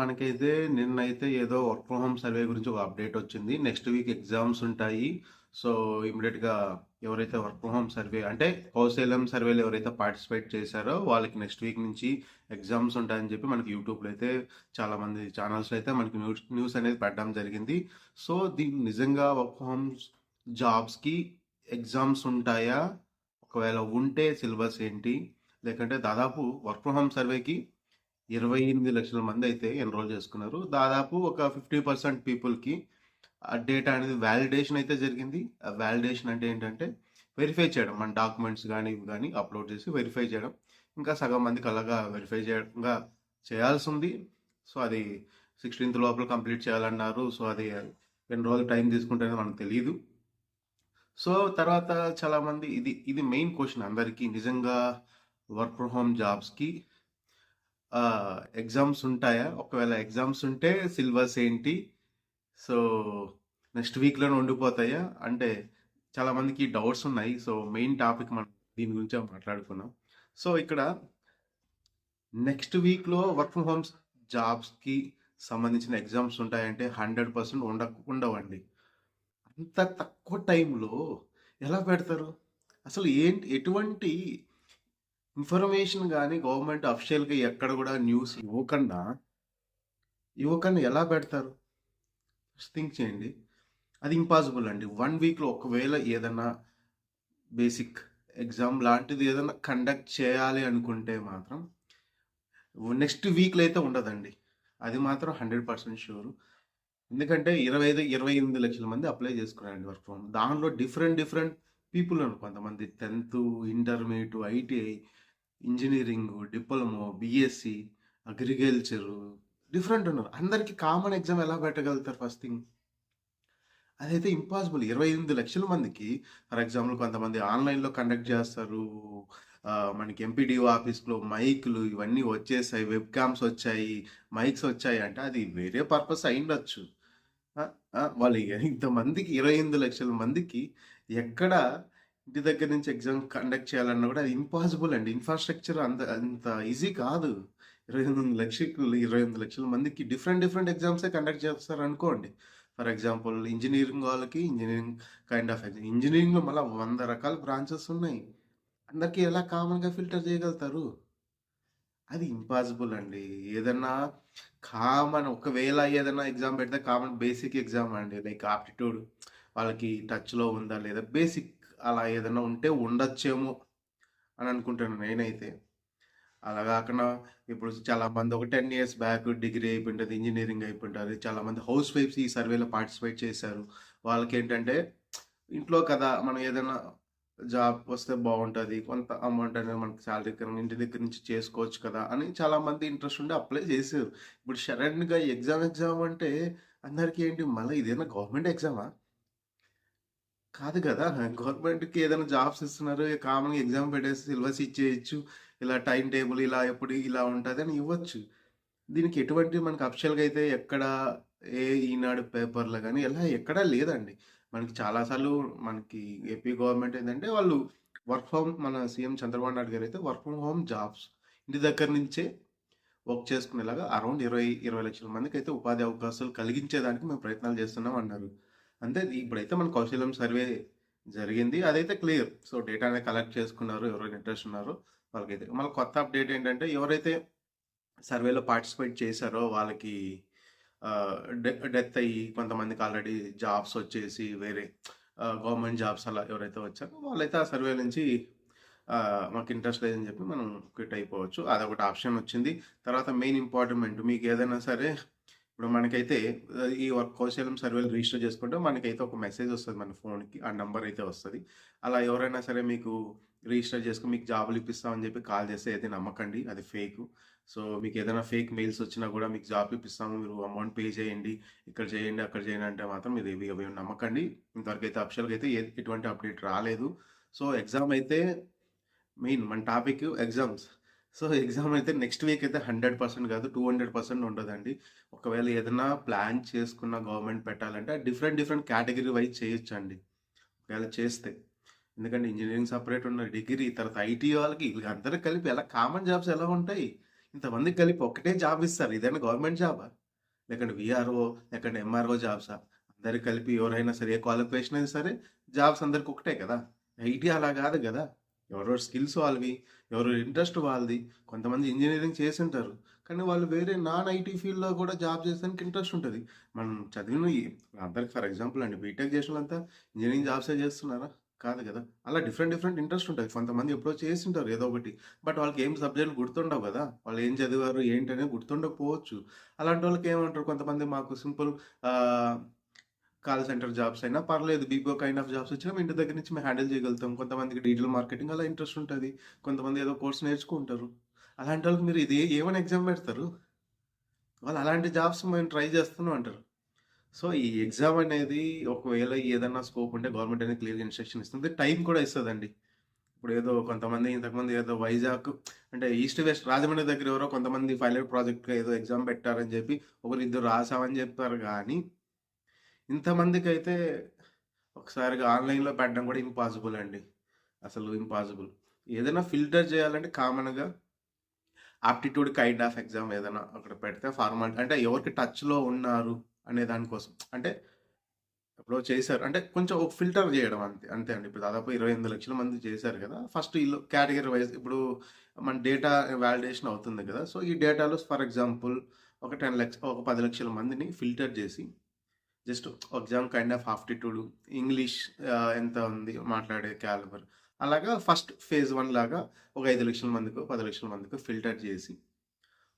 మనకైతే నిన్నైతే ఏదో వర్క్ ఫ్రమ్ హోమ్ సర్వే గురించి ఒక అప్డేట్ వచ్చింది. నెక్స్ట్ వీక్ ఎగ్జామ్స్ ఉంటాయి. సో ఇమీడియట్గా ఎవరైతే వర్క్ ఫ్రమ్ హోమ్ సర్వే అంటే కౌశల్యం సర్వేలో ఎవరైతే పార్టిసిపేట్ చేశారో వాళ్ళకి నెక్స్ట్ వీక్ నుంచి ఎగ్జామ్స్ ఉంటాయని చెప్పి మనకి యూట్యూబ్లో అయితే చాలా మంది ఛానల్స్ అయితే మనకి న్యూస్ న్యూస్ అనేది పెట్టడం జరిగింది. సో దీన్ని నిజంగా వర్క్ ఫ్రమ్ హోమ్ జాబ్స్కి ఎగ్జామ్స్ ఉంటాయా? ఒకవేళ ఉంటే సిలబస్ ఏంటి? లేకంటే దాదాపు వర్క్ ఫ్రమ్ హోమ్ సర్వేకి ఇరవై ఎనిమిది లక్షల మంది అయితే ఎన్రోల్ చేసుకున్నారు. దాదాపు ఒక ఫిఫ్టీ పర్సెంట్ పీపుల్కి ఆ డేటా అనేది వ్యాలిడేషన్ అయితే జరిగింది. ఆ వ్యాలిడేషన్ అంటే ఏంటంటే వెరిఫై చేయడం. మన డాక్యుమెంట్స్ కానీ ఇవి కానీ అప్లోడ్ చేసి వెరిఫై చేయడం. ఇంకా సగం మందికి అలాగా వెరిఫై చేయడంగా చేయాల్సి ఉంది. సో అది సిక్స్టీన్త్ లోపల కంప్లీట్ చేయాలన్నారు. సో అది ఎన్ని రోజులు టైం తీసుకుంటుందో మనకు తెలియదు సో తర్వాత చాలామంది ఇది ఇది మెయిన్ క్వశ్చన్ అందరికీ. నిజంగా వర్క్ ఫ్రమ్ హోమ్ జాబ్స్కి ఎగ్జామ్స్ ఉంటాయా? ఒకవేళ ఎగ్జామ్స్ ఉంటే సిలబస్ ఏంటి? సో నెక్స్ట్ వీక్లోనే ఉండిపోతాయా? అంటే చాలామందికి డౌట్స్ ఉన్నాయి. సో మెయిన్ టాపిక్ మనం దీని గురించి మాట్లాడుకున్నాం. సో ఇక్కడ నెక్స్ట్ వీక్లో వర్క్ ఫ్రమ్ హోమ్స్ జాబ్స్కి సంబంధించిన ఎగ్జామ్స్ ఉంటాయంటే హండ్రెడ్ పర్సెంట్ ఉండ ఉండవండి. అంత తక్కువ టైంలో ఎలా పెడతారు? అసలు ఏంటి? ఎటువంటి ఇన్ఫర్మేషన్ కానీ గవర్నమెంట్ అఫీషియల్గా ఎక్కడ కూడా న్యూస్ ఇవ్వకుండా ఇవ్వకుండా ఎలా పెడతారు? థింక్ చేయండి. అది ఇంపాసిబుల్ అండి. వన్ వీక్లో ఒకవేళ ఏదైనా బేసిక్ ఎగ్జామ్ లాంటిది ఏదైనా కండక్ట్ చేయాలి అనుకుంటే మాత్రం నెక్స్ట్ వీక్లో అయితే ఉండదండి. అది మాత్రం హండ్రెడ్ పర్సెంట్ షూర్ ఎందుకంటే ఇరవై ఐదు ఇరవై ఎనిమిది లక్షల మంది అప్లై చేసుకున్నారండి వర్క్ ఫ్రమ్ దానిలో డిఫరెంట్ డిఫరెంట్ పీపుల్ ఉన్నారు కొంతమంది tenth intermediate ITI engineering diploma BSc agriculture different ఉన్నారు. అందరికీ కామన్ ఎగ్జామ్ ఎలా పెట్టగలుగుతారు ఫస్ట్ థింగ్? అదైతే ఇంపాసిబుల్. ఇరవై ఎనిమిది లక్షల మందికి ఫర్ ఎగ్జాంపుల్ కొంతమంది ఆన్లైన్లో కండక్ట్ చేస్తారు మనకి ఎంపీడీఓ ఆఫీస్లో మైక్లు ఇవన్నీ వచ్చేసాయి వెబ్ క్యామ్స్ వచ్చాయి మైక్స్ వచ్చాయి అంటే అది వేరే పర్పస్ అయి ఉండొచ్చు. వాళ్ళు ఇంతమందికి ఇరవై ఎనిమిది లక్షల మందికి ఎక్కడ ఇంటి దగ్గర నుంచి ఎగ్జామ్ కండక్ట్ చేయాలన్నా కూడా అది ఇంపాసిబుల్ అండి. ఇన్ఫ్రాస్ట్రక్చర్ అంత అంత ఈజీ కాదు. ఇరవై ఎనిమిది లక్షలు ఇరవై ఎనిమిది లక్షల మందికి డిఫరెంట్ డిఫరెంట్ ఎగ్జామ్సే కండక్ట్ చేస్తారు అనుకోండి ఫర్ ఎగ్జాంపుల్ ఇంజనీరింగ్ వాళ్ళకి ఇంజనీరింగ్ కైండ్ ఆఫ్ ఎగ్జామ్ ఇంజనీరింగ్లో మళ్ళీ వంద రకాల బ్రాంచెస్ ఉన్నాయి. అందరికీ ఎలా కామన్గా ఫిల్టర్ చేయగలుగుతారు? అది ఇంపాసిబుల్ అండి. ఏదన్నా కామన్ ఒకవేళ ఏదైనా ఎగ్జామ్ పెడితే కామన్ బేసిక్ ఎగ్జామ్ అండి. Like aptitude. వాళ్ళకి టచ్లో ఉందా లేదా బేసిక్ అలా ఏదైనా ఉంటే ఉండొచ్చేమో అని అనుకుంటాను నేనైతే. అలా కాకుండా ఇప్పుడు చాలా మంది ఒక టెన్ ఇయర్స్ బ్యాక్ డిగ్రీ అయిపోయింటుంది ఇంజనీరింగ్ అయిపోయింటుంది చాలామంది హౌస్ వైఫ్స్ ఈ సర్వేలో పార్టిసిపేట్ చేశారు. వాళ్ళకి ఏంటంటే ఇంట్లో కదా మనం ఏదైనా జాబ్ వస్తే బాగుంటుంది కొంత అమౌంట్ అనేది మనకి శాలరీ ఇంటి దగ్గర నుంచి చేసుకోవచ్చు కదా అని చాలామంది ఇంట్రెస్ట్ ఉండి అప్లై చేశారు. ఇప్పుడు సడన్గా ఎగ్జామ్ ఎగ్జామ్ అంటే అందరికీ ఏంటి మళ్ళీ ఇదేనా గవర్నమెంట్ ఎగ్జామా? కాదు కదా. గవర్నమెంట్కి ఏదైనా జాబ్స్ ఇస్తున్నారు కామన్గా ఎగ్జామ్ పెట్టేసి సిలబస్ ఇచ్చేయచ్చు ఇలా టైం టేబుల్ ఇలా ఎప్పుడు ఇలా ఉంటుంది అని ఇవ్వచ్చు. దీనికి ఎటువంటి మనకి అఫిషియల్గా అయితే ఎక్కడ ఏ ఈనాడు పేపర్లో కానీ ఎలా ఎక్కడా లేదండి. మనకి చాలాసార్లు మనకి ఏపీ గవర్నమెంట్ ఏంటంటే వాళ్ళు వర్క్ ఫ్రమ్ మన సీఎం చంద్రబాబు నాయుడు గారు అయితే వర్క్ ఫ్రమ్ హోమ్ జాబ్స్ ఇంటి దగ్గర నుంచే వర్క్ చేసుకునేలాగా అరౌండ్ ఇరవై ఇరవై లక్షల మందికి అయితే ఉపాధి అవకాశాలు కలిగించేదానికి మేము ప్రయత్నాలు చేస్తున్నాం అన్నారు. అంతే ఇప్పుడైతే మన కౌశలం సర్వే జరిగింది. అదైతే క్లియర్. సో డేటా అనేది కలెక్ట్ చేసుకున్నారు ఎవరైనా ఇంట్రెస్ట్ ఉన్నారో వాళ్ళకైతే. మళ్ళీ కొత్త అప్డేట్ ఏంటంటే ఎవరైతే సర్వేలో పార్టిసిపేట్ చేశారో వాళ్ళకి డెత్ అయ్యి కొంతమందికి ఆల్రెడీ జాబ్స్ వచ్చేసి వేరే గవర్నమెంట్ జాబ్స్ అలా ఎవరైతే వచ్చారో వాళ్ళైతే ఆ సర్వే నుంచి మాకు ఇంట్రెస్ట్ లేదని చెప్పి మనం క్విట్ అయిపోవచ్చు. అదొకటి ఆప్షన్ వచ్చింది. తర్వాత మెయిన్ ఇంపార్టెంట్ మీకు ఏదైనా సరే ఇప్పుడు మనకైతే ఈ వర్క్ కౌశలం సర్వేలు రిజిస్టర్ చేసుకుంటే మనకైతే ఒక మెసేజ్ వస్తుంది మన ఫోన్కి ఆ నెంబర్ అయితే వస్తుంది. అలా ఎవరైనా సరే మీకు రిజిస్టర్ చేసుకుని మీకు జాబులు ఇప్పిస్తామని చెప్పి కాల్ చేస్తే అయితే నమ్మకండి అది ఫేక్. సో మీకు ఏదైనా ఫేక్ మెయిల్స్ వచ్చినా కూడా మీకు జాబ్ ఇప్పిస్తాము మీరు అమౌంట్ పే చేయండి ఇక్కడ చేయండి అక్కడ చేయండి అంటే మాత్రం మీరు ఇవి అవి నమ్మకండి. ఇంతవరకు అయితే అఫిషియల్గా అయితే ఏ- ఎటువంటి అప్డేట్ రాలేదు. సో ఎగ్జామ్ అయితే మెయిన్ మన టాపిక్ ఎగ్జామ్స్. సో ఎగ్జామ్ అయితే నెక్స్ట్ వీక్ అయితే హండ్రెడ్ పర్సెంట్ కాదు టూ హండ్రెడ్ పర్సెంట్ ఉండదండి. ఒకవేళ ఏదైనా ప్లాన్ చేసుకున్న గవర్నమెంట్ పెట్టాలంటే డిఫరెంట్ డిఫరెంట్ కేటగిరీ వైజ్ చేయొచ్చు అండి ఒకవేళ చేస్తే. ఎందుకంటే ఇంజనీరింగ్ సపరేట్ ఉన్న డిగ్రీ తర్వాత ఐటీ వాళ్ళకి వీళ్ళందరూ కలిపి ఎలా కామన్ జాబ్స్ ఎలా ఉంటాయి? ఇంతమందికి కలిపి ఒకటే జాబ్ ఇస్తారు. ఇదేనా గవర్నమెంట్ జాబా? లేకుంటే విఆర్ఓ లేకుంటే ఎంఆర్ఓ జాబ్సా? అందరు కలిపి ఎవరైనా సరే ఏ క్వాలిఫికేషన్ అయినా సరే జాబ్స్ అందరికి ఒకటే కదా. ఐటీ అలా కాదు కదా. ఎవరెవరి స్కిల్స్ వాళ్ళవి ఎవరు ఇంట్రెస్ట్ వాళ్ళది కొంతమంది ఇంజనీరింగ్ చేసి ఉంటారు కానీ వాళ్ళు వేరే నాన్ ఐటీ ఫీల్డ్లో కూడా జాబ్ చేసేదానికి ఇంట్రెస్ట్ ఉంటుంది. మనం చదివిన అందరికి ఫర్ ఎగ్జాంపుల్ అండి బీటెక్ చేసిన వాళ్ళంతా ఇంజనీరింగ్ జాబ్సే చేస్తున్నారా? కాదు కదా. అలా డిఫరెంట్ డిఫరెంట్ ఇంట్రెస్ట్ ఉంటుంది. కొంతమంది ఎప్పుడో చేసింటారు ఏదో ఒకటి. బట్ వాళ్ళకి ఏం సబ్జెక్టులు గుర్తుండవు కదా. వాళ్ళు ఏం చదివారు ఏంటనే గుర్తుండకపోవచ్చు. అలాంటి వాళ్ళకి ఏమంటారు? కొంతమంది మాకు సింపుల్ కాల్ సెంటర్ జాబ్స్ అయినా పర్లేదు బీపీఓ కైండ్ ఆఫ్ జాబ్స్ వచ్చినా ఇంటి దగ్గర నుంచి మేము హ్యాండిల్ చేయగలుగుతాం. కొంతమందికి డిజిటల్ మార్కెటింగ్ అలా ఇంట్రెస్ట్ ఉంటుంది కొంతమంది ఏదో కోర్స్ నేర్చుకుంటారు. అలాంటి వాళ్ళకి మీరు ఇది ఏమైనా ఎగ్జామ్ పెడతారు? వాళ్ళు అలాంటి జాబ్స్ మేము ట్రై చేస్తున్నాం అంటారు. సో ఈ ఎగ్జామ్ అనేది ఒకవేళ ఏదైనా స్కోప్ ఉంటే గవర్నమెంట్ అనేది క్లియర్ ఇన్స్ట్రక్షన్ ఇస్తుంది టైం కూడా ఇస్తుందండి. ఇప్పుడు ఏదో కొంతమంది ఇంతకుమంది ఏదో వైజాగ్ అంటే ఈస్ట్ వెస్ట్ రాజమండ్రి దగ్గర ఎవరో కొంతమంది పైలట్ ప్రాజెక్ట్గా ఏదో ఎగ్జామ్ పెట్టారని చెప్పి ఒకరు ఇద్దరు రాసామని చెప్పారు కానీ ఇంతమందికి అయితే ఒకసారిగా ఆన్లైన్లో పెట్టడం కూడా ఇంపాసిబుల్ అండి. అసలు ఇంపాసిబుల్. ఏదైనా ఫిల్టర్ చేయాలంటే కామన్గా ఆప్టిట్యూడ్ కైండ్ ఆఫ్ ఎగ్జామ్ ఏదైనా అక్కడ పెడితే ఫార్మాలిటీ అంటే ఎవరికి టచ్లో ఉన్నారు అనే దానికోసం అంటే ఎప్పుడో చేశారు. అంటే కొంచెం ఒక ఫిల్టర్ చేయడం అంతే అంతే అండి. ఇప్పుడు దాదాపు ఇరవై ఎనిమిది లక్షల మంది చేశారు కదా. ఫస్ట్ ఇల్లు కేటగిరీ వైజ్ ఇప్పుడు మన డేటా వ్యాలిడేషన్ అవుతుంది కదా. సో ఈ డేటాలో ఫర్ ఎగ్జాంపుల్ ఒక టెన్ లక్ష ఒక పది లక్షల మందిని ఫిల్టర్ చేసి just exam kind of aptitude English ఎంత ఉంది మాట్లాడే క్యాలిబర్. అలాగా ఫస్ట్ ఫేజ్ వన్ లాగా ఒక ఐదు లక్షల మందికి పది లక్షల మందికి ఫిల్టర్ చేసి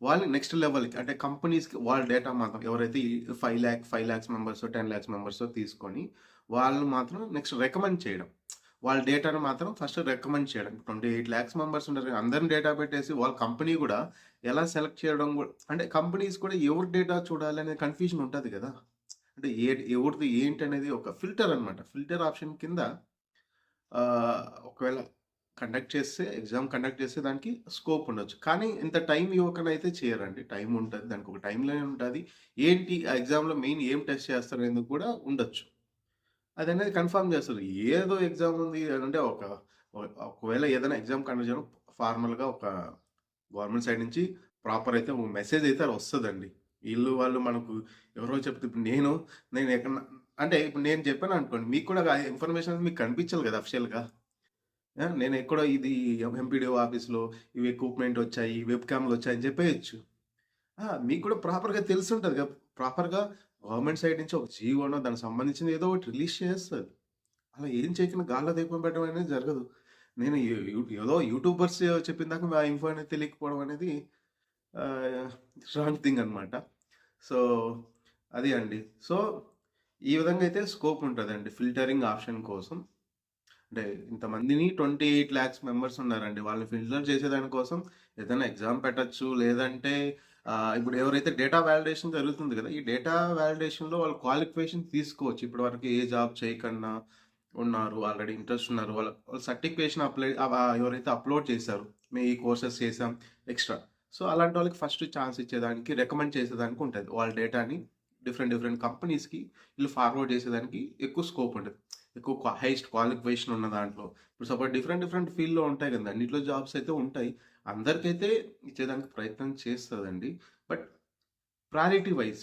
వాళ్ళు నెక్స్ట్ లెవెల్కి అంటే కంపెనీస్కి వాళ్ళ డేటా మాత్రం ఎవరైతే five lakh five lakhs members ten lakhs members తీసుకొని వాళ్ళు మాత్రం నెక్స్ట్ రికమెండ్ చేయడం. వాళ్ళ డేటాను మాత్రం ఫస్ట్ రికమెండ్ చేయడం. ట్వంటీ ఎయిట్ ల్యాక్స్ మెంబర్స్ ఉంటారు అందరిని డేటా పెట్టేసి వాళ్ళ కంపెనీ కూడా ఎలా సెలెక్ట్ చేయడం కూడా అంటే కంపెనీస్ కూడా ఎవరి డేటా చూడాలి అనే కన్ఫ్యూజన్ ఉంటుంది కదా. అంటే ఏ ఎవరిది ఏంటి అనేది ఒక ఫిల్టర్ అనమాట ఫిల్టర్ ఆప్షన్ కింద ఒకవేళ కండక్ట్ చేస్తే ఎగ్జామ్ కండక్ట్ చేస్తే దానికి స్కోప్ ఉండొచ్చు. కానీ ఇంత టైం ఇవ్వకనైతే చేయరండి. టైం ఉంటుంది దానికి ఒక టైంలోనే ఉంటుంది. ఏంటి ఆ ఎగ్జామ్లో మెయిన్ ఏం టెస్ట్ చేస్తారు అనేది కూడా ఉండొచ్చు. అది అనేది కన్ఫర్మ్ చేస్తారు. ఏదో ఎగ్జామ్ ఉంది అంటే ఒక ఒక- ఒకవేళ ఏదైనా ఎగ్జామ్ కండక్ట్ చేయడం ఫార్మల్గా ఒక గవర్నమెంట్ సైడ్ నుంచి ప్రాపర్ అయితే ఒక మెసేజ్ అయితే వస్తుందండి. వీళ్ళు వాళ్ళు మనకు ఎవరో చెప్తే ఇప్పుడు నేను నేను ఎక్కడ అంటే ఇప్పుడు నేను చెప్పాను అనుకోండి మీకు కూడా ఆ ఇన్ఫర్మేషన్ మీకు కనిపించాలి కదా అఫిషియల్గా నేను ఎక్కడో ఇది ఎంపీడీఓ ఆఫీస్లో ఇవి ఎక్విప్మెంట్ వచ్చాయి వెబ్ క్యామ్లు వచ్చాయి అని చెప్పేయచ్చు మీకు కూడా ప్రాపర్గా తెలిసి ఉంటుంది కదా. ప్రాపర్గా గవర్నమెంట్ సైడ్ నుంచి ఒక జీవోనో దానికి సంబంధించిన ఏదో ఒకటి రిలీజ్ చేస్తుంది అలా ఏం చేయకుండా గాల్లో దీపం పెట్టడం అనేది జరగదు. నేను ఏదో యూట్యూబర్స్ చెప్పిన దాకా ఆ ఇన్ఫో అనేది తెలియకపోవడం అనేది రాంగ్ థింగ్ అనమాట సో అది అండి. సో ఈ విధంగా అయితే స్కోప్ ఉంటుందండి ఫిల్టరింగ్ ఆప్షన్ కోసం. అంటే ఇంతమందిని ట్వంటీ ఎయిట్ ల్యాక్స్ మెంబర్స్ ఉన్నారండి. వాళ్ళని ఫిల్టర్ చేసేదానికోసం ఏదైనా ఎగ్జామ్ పెట్టచ్చు లేదంటే ఇప్పుడు ఎవరైతే డేటా వ్యాలిడేషన్ జరుగుతుంది కదా ఈ డేటా వ్యాలిడేషన్లో వాళ్ళు క్వాలిఫికేషన్ తీసుకోవచ్చు. ఇప్పటి వరకు ఏ జాబ్ చేయకన్నా ఉన్నారు ఆల్రెడీ ఇంట్రెస్ట్ ఉన్నారు వాళ్ళ వాళ్ళ సర్టిఫికేషన్ అప్లై ఎవరైతే అప్లోడ్ చేశారు మేము ఈ కోర్సెస్ చేసాం ఎక్స్ట్రా. సో అలాంటి వాళ్ళకి ఫస్ట్ ఛాన్స్ ఇచ్చేదానికి రికమెండ్ చేసేదానికి ఉంటుంది. వాళ్ళ డేటాని డిఫరెంట్ డిఫరెంట్ కంపెనీస్కి వీళ్ళు ఫార్వర్డ్ చేసేదానికి ఎక్కువ స్కోప్ ఉంటుంది. ఎక్కువ హైయెస్ట్ క్వాలిఫికేషన్ ఉన్న దాంట్లో. ఇప్పుడు సపోజ్ డిఫరెంట్ డిఫరెంట్ ఫీల్డ్లో ఉంటాయి కదా అన్నిట్లో జాబ్స్ అయితే ఉంటాయి. అందరికైతే ఇచ్చేదానికి ప్రయత్నం చేస్తుందండి. బట్ ప్రయారిటీ వైజ్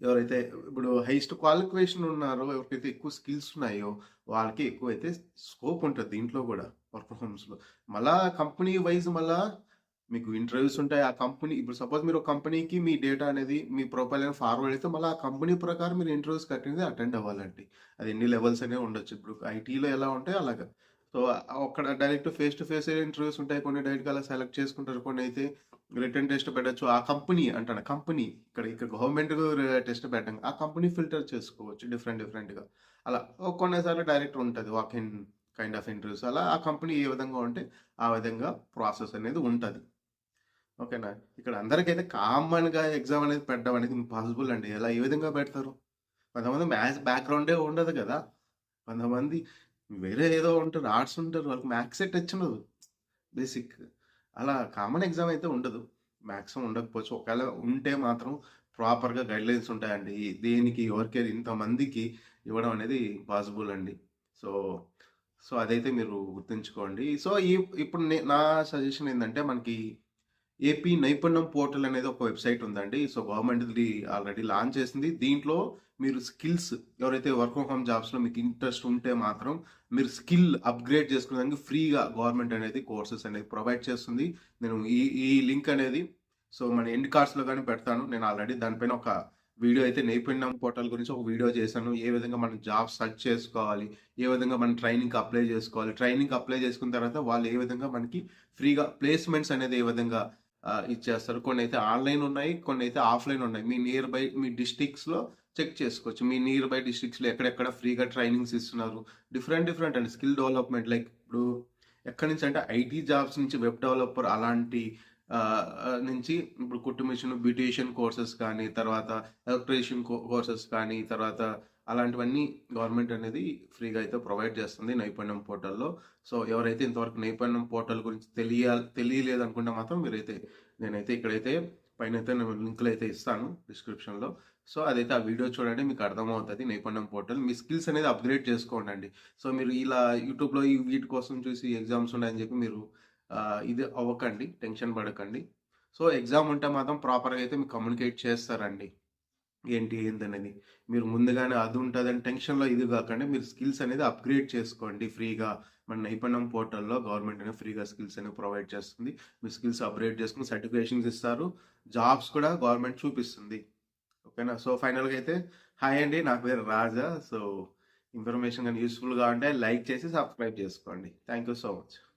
ఎవరైతే ఇప్పుడు హైయెస్ట్ క్వాలిఫికేషన్ ఉన్నారో ఎవరికైతే ఎక్కువ స్కిల్స్ ఉన్నాయో వాళ్ళకి ఎక్కువ అయితే స్కోప్ ఉంటుంది దీంట్లో కూడా వర్క్ ఫ్రమ్ హోమ్స్లో. మళ్ళా కంపెనీ వైజ్ మళ్ళా మీకు ఇంటర్వ్యూస్ ఉంటాయి ఆ కంపెనీ ఇప్పుడు సపోజ్ మీరు ఒక కంపెనీకి మీ డేటా అనేది మీ ప్రొఫైల్ అనేది ఫార్వర్డ్ అయితే మళ్ళీ ఆ కంపెనీ ప్రకారం మీరు ఇంటర్వ్యూస్ కట్టినది అటెండ్ అవ్వాలండి. అది ఎన్ని లెవెల్స్ అనేవి ఉండొచ్చు. ఇప్పుడు ఐటీలో ఎలా ఉంటాయి అలాగా. సో అక్కడ direct face to face interviews ఉంటాయి. కొన్ని డైరెక్ట్గా అలా సెలెక్ట్ చేసుకుంటారు. కొన్ని అయితే రిటర్న్ టెస్ట్ పెట్టచ్చు. ఆ కంపెనీ అంటాను. కంపెనీ ఇక్కడ ఇక్కడ గవర్నమెంట్ టెస్ట్ పెట్టడం. ఆ కంపెనీ ఫిల్టర్ చేసుకోవచ్చు డిఫరెంట్ డిఫరెంట్గా అలా కొన్నిసార్లు డైరెక్ట్ ఉంటుంది. Walk in kind of interviews అలా ఆ కంపెనీ ఏ విధంగా ఉంటే ఆ విధంగా ప్రాసెస్ అనేది ఉంటుంది. ఓకేనా? ఇక్కడ అందరికైతే కామన్గా ఎగ్జామ్ అనేది పెట్టడం అనేది ఇంపాసిబుల్ అండి. ఎలా? ఏ విధంగా పెడతారు? కొంతమంది మ్యాథ్స్ బ్యాక్గ్రౌండే ఉండదు కదా? కొంతమంది వేరే ఏదో ఉంటారు ఆర్ట్స్ ఉంటారు వాళ్ళకి మ్యాథ్సే టచ్ ఉండదు. బేసిక్. అలా కామన్ ఎగ్జామ్ అయితే ఉండదు. మ్యాక్సిమం ఉండకపోవచ్చు. ఒకవేళ ఉంటే మాత్రం ప్రాపర్గా గైడ్లైన్స్ ఉంటాయండి. దేనికి ఎవరికి ఇంతమందికి ఇవ్వడం అనేది పాసిబుల్ అండి. సో సో అదైతే మీరు గుర్తుంచుకోండి. సో ఈ ఇప్పుడు నా సజెషన్ ఏంటంటే మనకి ఏపీ నైపుణ్యం పోర్టల్ అనేది ఒక వెబ్సైట్ ఉందండి. సో గవర్నమెంట్ ఆల్రెడీ లాంచ్ చేసింది. దీంట్లో మీరు స్కిల్స్ ఎవరైతే వర్క్ ఫ్రమ్ హోమ్ జాబ్స్లో మీకు ఇంట్రెస్ట్ ఉంటే మాత్రం మీరు స్కిల్ అప్గ్రేడ్ చేసుకునేదానికి ఫ్రీగా గవర్నమెంట్ అనేది కోర్సెస్ అనేది ప్రొవైడ్ చేస్తుంది. నేను ఈ ఈ లింక్ అనేది సో మన ఎండ్ కార్డ్స్లో కానీ పెడతాను. నేను ఆల్రెడీ దానిపైన ఒక వీడియో అయితే నైపుణ్యం పోర్టల్ గురించి ఒక వీడియో చేశాను. ఏ విధంగా మనం జాబ్ సెర్చ్ చేసుకోవాలి ఏ విధంగా మనం ట్రైనింగ్ అప్లై చేసుకోవాలి ట్రైనింగ్ అప్లై చేసుకున్న తర్వాత వాళ్ళు ఏ విధంగా మనకి ఫ్రీగా ప్లేస్మెంట్స్ అనేది ఏ విధంగా ఇచ్చేస్తారు. కొన్ని అయితే ఆన్లైన్ ఉన్నాయి కొన్ని అయితే ఆఫ్లైన్ ఉన్నాయి. మీ నియర్ బై మీ డిస్టిక్స్లో చెక్ చేసుకోవచ్చు. మీ నియర్ బై డిస్ట్రిక్ట్స్లో ఎక్కడెక్కడ ఫ్రీగా ట్రైనింగ్స్ ఇస్తున్నారు. డిఫరెంట్ డిఫరెంట్ అండి. స్కిల్ డెవలప్మెంట్ లైక్ ఇప్పుడు ఎక్కడి నుంచి అంటే ఐటీ జాబ్స్ నుంచి వెబ్ డెవలపర్ అలాంటి నుంచి ఇప్పుడు కుట్టు మిషన్ బ్యూటీషియన్ కోర్సెస్ కానీ తర్వాత ఎలక్ట్రీషియన్ కోర్సెస్ కానీ తర్వాత అలాంటివన్నీ గవర్నమెంట్ అనేది ఫ్రీగా అయితే ప్రొవైడ్ చేస్తుంది నైపుణ్యం పోర్టల్లో. సో ఎవరైతే ఇంతవరకు నైపుణ్యం పోర్టల్ గురించి తెలియ తెలియలేదు అనుకుంటే మాత్రం మీరైతే నేనైతే ఇక్కడైతే పైన అయితే నేను లింకులు అయితే ఇస్తాను డిస్క్రిప్షన్లో. సో అదైతే ఆ వీడియో చూడండి మీకు అర్థమవుతుంది నైపుణ్యం పోర్టల్. మీ స్కిల్స్ అనేది అప్గ్రేడ్ చేసుకోండి సో మీరు ఇలా యూట్యూబ్లో ఈ వీటి కోసం చూసి ఎగ్జామ్స్ ఉన్నాయని చెప్పి మీరు ఇది అవ్వకండి టెన్షన్ పడకండి. సో ఎగ్జామ్ ఉంటే మాత్రం ప్రాపర్గా అయితే మీకు కమ్యూనికేట్ చేస్తారండి. ఏంటి ఏంటనేది. మీరు ముందుగానే అది ఉంటుందని టెన్షన్లో ఇది కాకుండా మీరు స్కిల్స్ అనేది అప్గ్రేడ్ చేసుకోండి ఫ్రీగా. మన నైపుణ్యం పోర్టల్లో గవర్నమెంట్ అనేది ఫ్రీగా స్కిల్స్ అనేవి ప్రొవైడ్ చేస్తుంది. మీ స్కిల్స్ అప్గ్రేడ్ చేసుకుని సర్టిఫికేషన్స్ ఇస్తారు. జాబ్స్ కూడా గవర్నమెంట్ చూపిస్తుంది. ఓకేనా? సో ఫైనల్గా అయితే హాయ్ అండి నా పేరు రాజా. సో ఇన్ఫర్మేషన్ కానీ యూస్ఫుల్గా ఉంటే లైక్ చేసి సబ్స్క్రైబ్ చేసుకోండి. Thank you so much.